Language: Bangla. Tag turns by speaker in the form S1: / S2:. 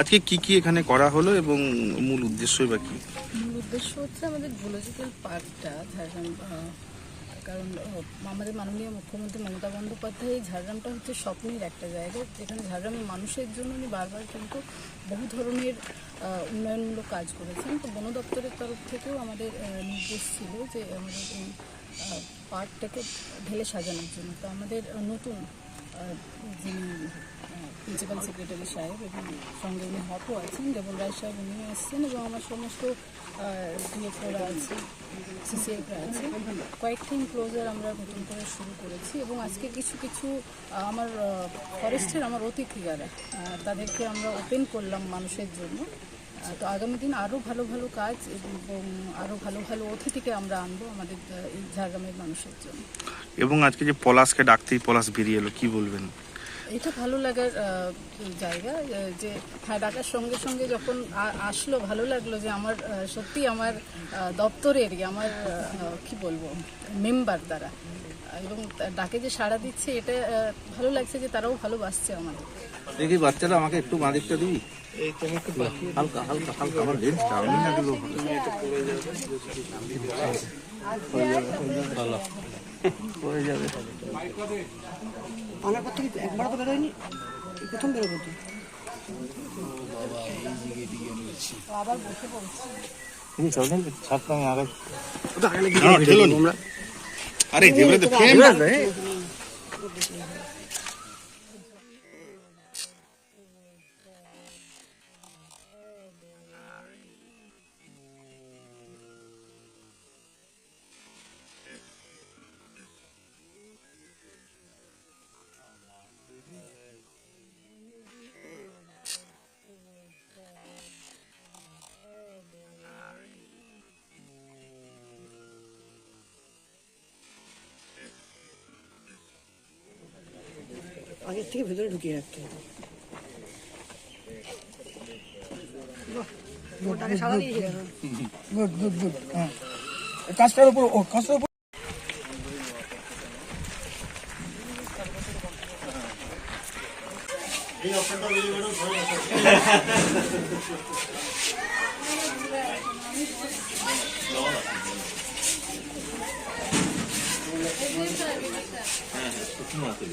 S1: আজকে কি কি এখানে করা হলো এবং মূল উদ্দেশ্যই বা কি?
S2: মূল উদ্দেশ্য হচ্ছে আমাদের জুলজিক্যাল পার্কটা ঝাড়গ্রাম কারণ আমাদের মাননীয় মুখ্যমন্ত্রী মমতা বন্দ্যোপাধ্যায় এই ঝাড়গ্রামটা হচ্ছে স্বপ্নের একটা জায়গা, যেখানে ঝাড়গ্রামের মানুষের জন্য উনি বারবার কিন্তু বহু ধরনের উন্নয়নমূলক কাজ করেছেন। তো বন দপ্তরের তরফ থেকেও আমাদের নির্দেশ ছিল যে আমাদের এই পার্কটাকে ঢেলে সাজানোর জন্য। তো আমাদের নতুন যিনি প্রিন্সিপাল সেক্রেটারি সাহেব এবং সঙ্গে উনি হটও আছেন দেবন রায় সাহেব উনিও এসছেন এবং আমার সমস্ত ডিএফওরা আছে সিসিএফরা আছে। কয়েকটা ইনক্লোজার আমরা নতুন করে শুরু করেছি এবং আজকে কিছু কিছু আমার ফরেস্টের আমার অতিথি যারা আহ, তাদেরকে আমরা ওপেন করলাম মানুষের জন্য। তো আগামী দিন আরও ভালো ভালো কাজ এবং আরও ভালো ভালো অতিথিকে আমরা আনব আমাদের এই ঝাড়গ্রামের মানুষের জন্য।
S1: এবং আজকে যে পলাশকে ডাকতেই পলাশ বেরিয়ে এলো কী বলবেন?
S2: এটা ভালো লাগার জায়গা যে হ্যাঁ ডাকার সঙ্গে সঙ্গে যখন আসলো ভালো লাগল যে আমার সত্যি আমার দপ্তরের দপ্তরেরই আমার কি বলব মেম্বার তারা এবং ডাকে যে সাড়া দিচ্ছে এটা ভালো লাগছে যে তারাও ভালোবাসছে আমাদের।
S3: দেখি বাচ্চারা আমাকে একটু বাঁ দিকটা দিবি হালকা হালকা হালকা আমার লেন্সটা আমি না হয়ে যাবে।
S4: আনার পর থেকে একবার তো বেরোয়নি প্রথম বেরোবো তো
S1: আরে
S4: আগের থেকে ভেতরে ঢুকিয়ে রাখতে হবে?
S5: গুড গুড গুড হ্যাঁ। কাজটার উপর ও কাজটার উপর
S3: つも当てる。